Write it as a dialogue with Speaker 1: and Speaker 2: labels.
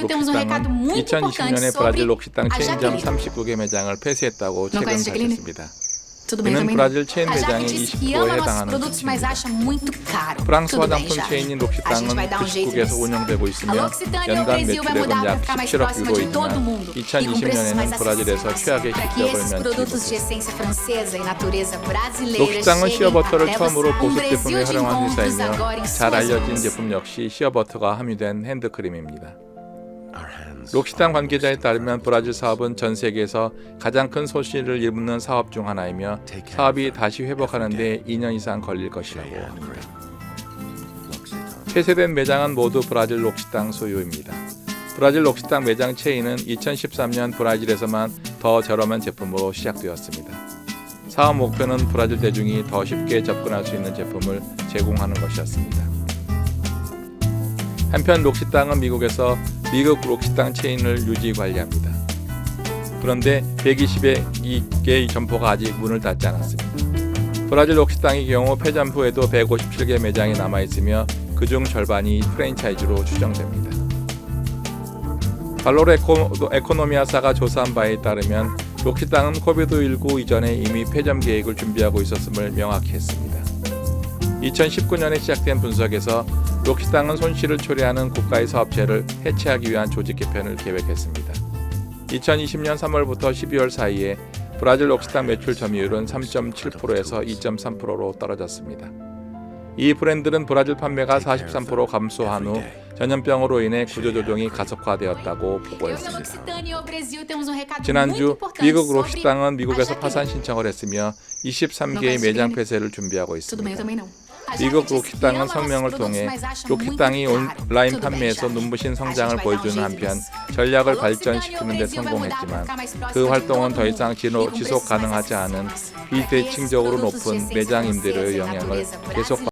Speaker 1: 록시땅은
Speaker 2: muito importante
Speaker 1: 2020년에
Speaker 2: sobre
Speaker 1: 브라질 록시땅 체인점
Speaker 2: Jaqueline.
Speaker 1: 39개 매장을 폐쇄했다고 최근? 밝혔습니다. 그는 브라질. 체인
Speaker 2: A Jaque
Speaker 1: 매장의
Speaker 2: disse que
Speaker 1: 29%에
Speaker 2: ama nossos
Speaker 1: 해당하는
Speaker 2: produtos, mas
Speaker 1: 수치입니다. 프랑스 화장품. 체인인 록시땅은
Speaker 2: vai dar um jeito
Speaker 1: 99개에서
Speaker 2: nisso.
Speaker 1: 운영되고 있으며 연간 매출액은 약
Speaker 2: ficar mais
Speaker 1: 17억
Speaker 2: próxima de todo
Speaker 1: 유로이지만
Speaker 2: mundo. E com preços mais
Speaker 1: 2020년에는 브라질에서. 최악의 실적을
Speaker 2: e brasileira
Speaker 1: 록시땅은 시어버터를 처음으로.
Speaker 2: Um
Speaker 1: 보습 제품에 활용한 회사이며 잘 알려진. 제품 역시 시어버터가 함유된 핸드크림입니다. 록시땅 관계자에 따르면 브라질 사업은 전 세계에서 가장 큰 손실을 입는 사업 중 하나이며 사업이 다시 회복하는 데 2년 이상 걸릴 것이라고 합니다. 폐쇄된 매장은 모두 브라질 록시땅 소유입니다. 브라질 록시땅 매장 체인은 2013년 브라질에서만 더 저렴한 제품으로 시작되었습니다. 사업 목표는 브라질 대중이 더 쉽게 접근할 수 있는 제품을 제공하는 것이었습니다. 한편 록시땅은 미국에서 미국 록시땅 체인을 유지 관리합니다. 그런데 120개의 점포가 아직 문을 닫지 않았습니다. 브라질 록시땅의 경우 폐점 후에도 157개 매장이 남아 있으며 그중 절반이 프랜차이즈로 추정됩니다. 발로르 에코, 에코노미아사가 조사한 바에 따르면 록시땅은 코비드19 이전에 이미 폐점 계획을 준비하고 있었음을 명확히 했습니다. 2019년에 시작된 분석에서 록시땅은 손실을 초래하는 국가의 사업체를 해체하기 위한 조직 개편을 계획했습니다. 2020년 3월부터 12월 사이에 브라질 록시땅 매출 점유율은 3.7%에서 2.3%로 떨어졌습니다. 이 브랜드는 브라질 판매가 43% 감소한 후 전염병으로 인해 구조조정이 가속화되었다고 보고했습니다. 지난주 미국 록시땅은 미국에서 파산. 신청을 했으며 23개의 매장 폐쇄를 준비하고 있습니다. 미국
Speaker 2: ama nossos
Speaker 1: 성명을 통해
Speaker 2: muito caro.
Speaker 1: 온라인 판매에서. 눈부신 성장을
Speaker 2: um
Speaker 1: 보여주는 한편. 전략을 발전시키는 데 성공했지만 그 활동은 더 이상
Speaker 2: E
Speaker 1: 지속 가능하지 않은 비대칭적으로 높은 매장 임대료의
Speaker 2: e
Speaker 1: 영향을 계속